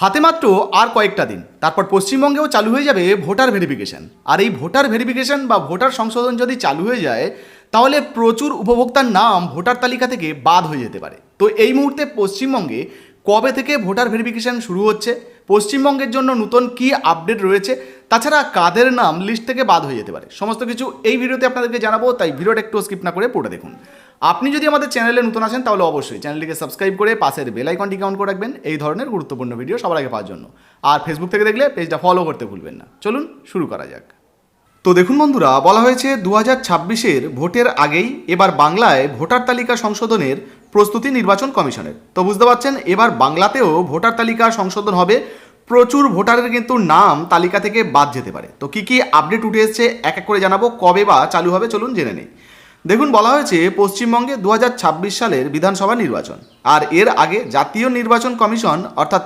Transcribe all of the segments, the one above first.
হাতে মাত্র আর কয়েকটা দিন। তারপর পশ্চিমবঙ্গেও চালু হয়ে যাবে ভোটার ভেরিফিকেশন। আর এই ভোটার ভেরিফিকেশন বা ভোটার সংশোধন যদি চালু হয়ে যায়, তাহলে প্রচুর উপভোক্তার নাম ভোটার তালিকা থেকে বাদ হয়ে যেতে পারে। তো এই মুহূর্তে পশ্চিমবঙ্গে কবে থেকে ভোটার ভেরিফিকেশন শুরু হচ্ছে, পশ্চিমবঙ্গের জন্য নতুন কি আপডেট রয়েছে, তাছাড়া কাদের নাম লিস্ট থেকে বাদ হয়ে যেতে পারে, সমস্ত কিছু এই ভিডিওতে আপনাদেরকে জানাব, তাই ভিডিওটা একটু স্কিপ না করে পড়ে দেখুন। আপনি যদি আমাদের চ্যানেলে নতুন আসেন তাহলে অবশ্যই চ্যানেলটিকে সাবস্ক্রাইব করে পাশের বেল আইকনটিকে অন করে রাখবেন, এই ধরনের গুরুত্বপূর্ণ ভিডিও সবার আগে পাওয়ার জন্য। আর ফেসবুক থেকে দেখলে পেজটা ফলো করতে ভুলবেন না। চলুন শুরু করা যাক। তো দেখুন বন্ধুরা, বলা হয়েছে দু হাজার ছাব্বিশের ভোটের আগেই এবার বাংলায় ভোটার তালিকা সংশোধনের প্রস্তুতি নির্বাচন কমিশনের। তো বুঝতে পারছেন, এবার বাংলাতেও ভোটার তালিকা সংশোধন হবে। প্রচুর ভোটারের কিন্তু নাম তালিকা থেকে বাদ যেতে পারে। তো কি কি আপডেট উঠে এসছে, এক এক করে জানাব, কবে বা চালু হবে, চলুন জেনে নেই। দেখুন, বলা হয়েছে পশ্চিমবঙ্গে দু হাজার ছাব্বিশ সালের বিধানসভা নির্বাচন। আর এর আগে জাতীয় নির্বাচন কমিশন, অর্থাৎ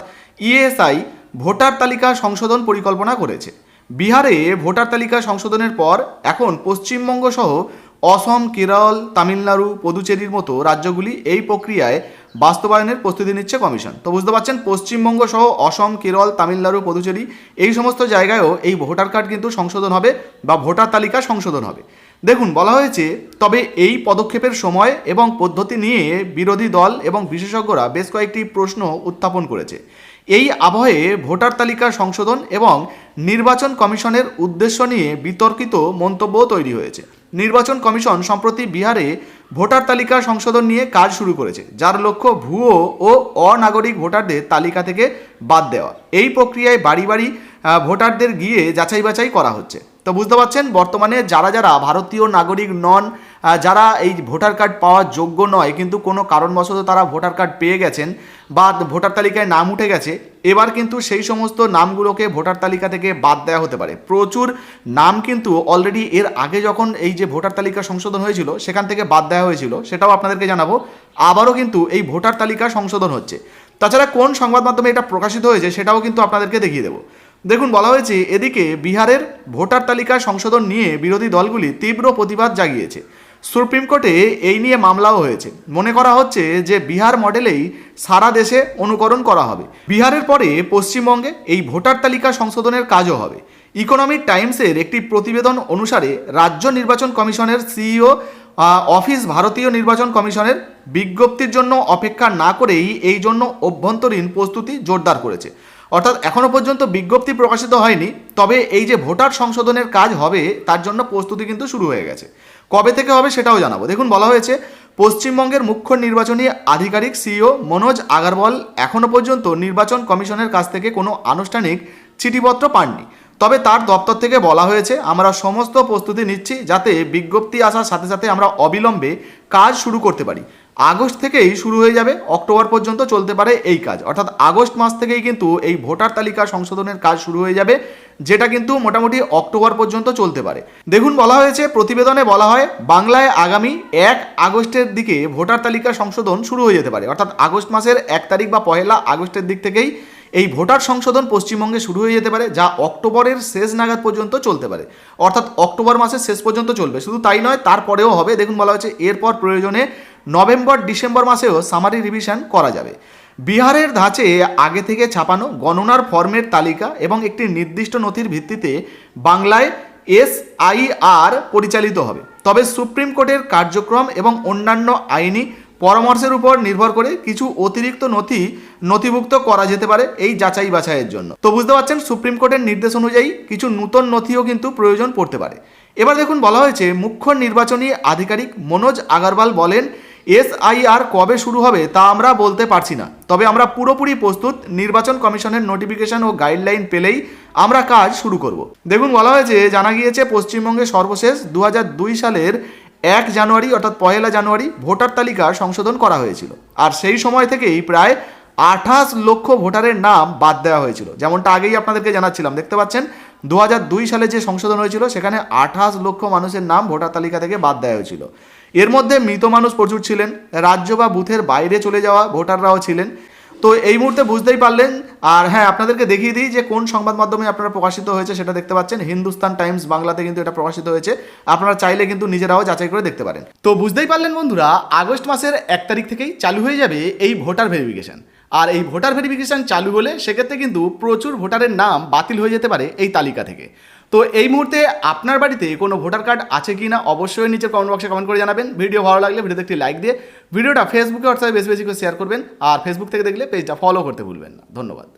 ইএসআই, ভোটার তালিকা সংশোধন পরিকল্পনা করেছে। বিহারে ভোটার তালিকা সংশোধনের পর এখন পশ্চিমবঙ্গ সহ অসম, কেরল, তামিলনাড়ু, পদুচেরির মতো রাজ্যগুলি এই প্রক্রিয়ায় বাস্তবায়নের প্রস্তুতি নিচ্ছে কমিশন। তো বুঝতে পারছেন পশ্চিমবঙ্গ সহ অসম, কেরল, তামিলনাড়ু, পদুচেরি এই সমস্ত জায়গায়ও এই ভোটার কার্ড কিন্তু সংশোধন হবে বা ভোটার তালিকা সংশোধন হবে। দেখুন, বলা হয়েছে, তবে এই পদক্ষেপের সময় এবং পদ্ধতি নিয়ে বিরোধী দল এবং বিশেষজ্ঞরা বেশ কয়েকটি প্রশ্ন উত্থাপন করেছে। এই আবহে ভোটার তালিকা সংশোধন এবং নির্বাচন কমিশনের উদ্দেশ্য নিয়ে বিতর্কিত মন্তব্য তৈরি হয়েছে। নির্বাচন কমিশন সম্প্রতি বিহারে ভোটার তালিকা সংশোধন নিয়ে কাজ শুরু করেছে, যার লক্ষ্য ভুয়ো ও অনাগরিক ভোটারদের তালিকা থেকে বাদ দেওয়া। এই প্রক্রিয়ায় বাড়ি বাড়ি ভোটারদের গিয়ে যাচাই বাছাই করা হচ্ছে। তো বুঝতে পারছেন, বর্তমানে যারা যারা ভারতীয় নাগরিক নন যারা এই ভোটার কার্ড পাওয়ার যোগ্য নয়, কিন্তু কোনো কারণবশত তারা ভোটার কার্ড পেয়ে গেছেন বা ভোটার তালিকায় নাম উঠে গেছে, এবার কিন্তু সেই সমস্ত নামগুলোকে ভোটার তালিকা থেকে বাদ দেওয়া হতে পারে। প্রচুর নাম কিন্তু অলরেডি এর আগে যখন এই যে ভোটার তালিকা সংশোধন হয়েছিল, সেখান থেকে বাদ দেওয়া হয়েছিল, সেটাও আপনাদেরকে জানাব। আবারও কিন্তু এই ভোটার তালিকা সংশোধন হচ্ছে। তাছাড়া কোন সংবাদ মাধ্যমে এটা প্রকাশিত হয়েছে, সেটাও কিন্তু আপনাদেরকে দেখিয়ে দেবো। দেখুন, বলা হয়েছে, এদিকে বিহারের ভোটার তালিকা সংশোধন নিয়ে বিরোধী দলগুলি তীব্র প্রতিবাদ জাগিয়েছে। সুপ্রিম কোর্টে এই নিয়ে মামলাও হয়েছে। মনে করা হচ্ছে যে বিহার মডেলেই সারা দেশে অনুকরণ করা হবে। বিহারের পরে পশ্চিমবঙ্গে এই ভোটার তালিকা সংশোধনের কাজও হবে। ইকোনমিক টাইমসের একটি প্রতিবেদন অনুসারে রাজ্য নির্বাচন কমিশনের সিইও অফিস ভারতীয় নির্বাচন কমিশনের বিজ্ঞপ্তির জন্য অপেক্ষা না করেই এই জন্য অভ্যন্তরীণ প্রস্তুতি জোরদার করেছে। অর্থাৎ এখনও পর্যন্ত বিজ্ঞপ্তি প্রকাশিত হয়নি, তবে এই যে ভোটার সংশোধনের কাজ হবে, তার জন্য প্রস্তুতি কিন্তু শুরু হয়ে গেছে। কবে থেকে হবে সেটাও জানাব। দেখুন, বলা হয়েছে, পশ্চিমবঙ্গের মুখ্য নির্বাচনী আধিকারিক সিইও মনোজ আগারওয়াল এখনও পর্যন্ত নির্বাচন কমিশনের কাছ থেকে কোনো আনুষ্ঠানিক চিঠিপত্র পাননি। তবে তার দপ্তর থেকে বলা হয়েছে, আমরা সমস্ত প্রস্তুতি নিচ্ছি যাতে বিজ্ঞপ্তি আসার সাথে সাথে আমরা অবিলম্বে কাজ শুরু করতে পারি। আগস্ট থেকেই শুরু হয়ে যাবে, অক্টোবর পর্যন্ত চলতে পারে এই কাজ। অর্থাৎ আগস্ট মাস থেকেই কিন্তু এই ভোটার তালিকা সংশোধনের কাজ শুরু হয়ে যাবে, যেটা কিন্তু মোটামুটি অক্টোবর পর্যন্ত চলতে পারে। দেখুন, বলা হয়েছে, প্রতিবেদনে বলা হয়, বাংলায় আগামী এক আগস্টের দিকে ভোটার তালিকা সংশোধন শুরু হয়ে যেতে পারে। অর্থাৎ আগস্ট মাসের এক তারিখ বা পহেলা আগস্টের দিক থেকেই এই ভোটার সংশোধন পশ্চিমবঙ্গে শুরু হয়ে যেতে পারে, যা অক্টোবরের শেষ নাগাদ পর্যন্ত চলতে পারে। অর্থাৎ অক্টোবর মাসের শেষ পর্যন্ত চলবে। শুধু তাই নয়, তারপরেও হবে। দেখুন, বলা হয়েছে, এরপর প্রয়োজনে নভেম্বর, ডিসেম্বর মাসেও সামারি রিভিশন করা যাবে। বিহারের ধাঁচে আগে থেকে ছাপানো গণনার ফর্মের তালিকা এবং একটি নির্দিষ্ট নথির ভিত্তিতে বাংলায় এসআইআর পরিচালিত হবে। তবে সুপ্রিম কোর্টের কার্যক্রম এবং অন্যান্য আইনি পরামর্শের উপর নির্ভর করে কিছু অতিরিক্ত নথি নথিভুক্ত করা যেতে পারে এই যাচাই বাছাইয়ের জন্য। তো বুঝতে পারছেন, সুপ্রিম কোর্টের নির্দেশ অনুযায়ী কিছু নূতন নথিও কিন্তু প্রয়োজন পড়তে পারে। এবার দেখুন, বলা হয়েছে, মুখ্য নির্বাচনী আধিকারিক মনোজ আগারওয়াল বলেন এসআইআর কবে শুরু হবে তা আমরা বলতে পারছি না। তবে আমরা পুরোপুরি প্রস্তুত, নির্বাচন কমিশনের নোটিফিকেশন ও গাইডলাইন পেলেই আমরা কাজ শুরু করব। দেখুন, বলা হয়েছে, জানা গিয়েছে, পশ্চিমবঙ্গে সর্বশেষ দু হাজার দুই সালের এক জানুয়ারি অর্থাৎ পয়লা জানুয়ারি ভোটার তালিকা সংশোধন করা হয়েছিল। আর সেই সময় থেকেই প্রায় আঠাশ লক্ষ ভোটারের নাম বাদ দেওয়া হয়েছিল। যেমনটা আগেই আপনাদেরকে জানাচ্ছিলাম, দেখতে পাচ্ছেন? দু হাজার দুই সালে যে সংশোধন হয়েছিল, সেখানে আঠাশ লক্ষ মানুষের নাম ভোটার তালিকা থেকে বাদ দেওয়া হয়েছিল। এর মধ্যে মৃত মানুষ প্রচুর ছিলেন, রাজ্য বা বুথের বাইরে চলে যাওয়া ভোটাররাও ছিলেন। তো এই মুহূর্তে বুঝতেই পারলেন, আর হ্যাঁ আপনাদেরকে দেখিয়ে দিই যে কোন সংবাদ মাধ্যমে আপনারা প্রকাশিত হয়েছে সেটা দেখতে পাচ্ছেন। হিন্দুস্তান টাইমস বাংলাতে কিন্তু এটা প্রকাশিত হয়েছে। আপনারা চাইলে কিন্তু নিজেরাও যাচাই করে দেখতে পারেন। তো বুঝতেই পারলেন বন্ধুরা, আগস্ট মাসের এক তারিখ থেকেই চালু হয়ে যাবে এই ভোটার ভেরিফিকেশন। আর এই ভোটার ভেরিফিকেশন চালু হলে সেক্ষেত্রে কিন্তু প্রচুর ভোটারের নাম বাতিল হয়ে যেতে পারে এই তালিকা থেকে। তো এই মুহূর্তে আপনার বাড়িতে কোনো ভোটার কার্ড আছে কি না অবশ্যই নিচে কমেন্ট বক্সে কমেন্ট করে জানাবেন। ভিডিও ভালো লাগলে ভিডিওতে একটি লাইক দিয়ে, ভিডিওটা ফেসবুকে হোয়াটসঅ্যাপে বেশি বেশি করে শেয়ার করবেন। আর ফেসবুক থেকে দেখলে পেজটা ফলো করতে ভুলবেন না। ধন্যবাদ।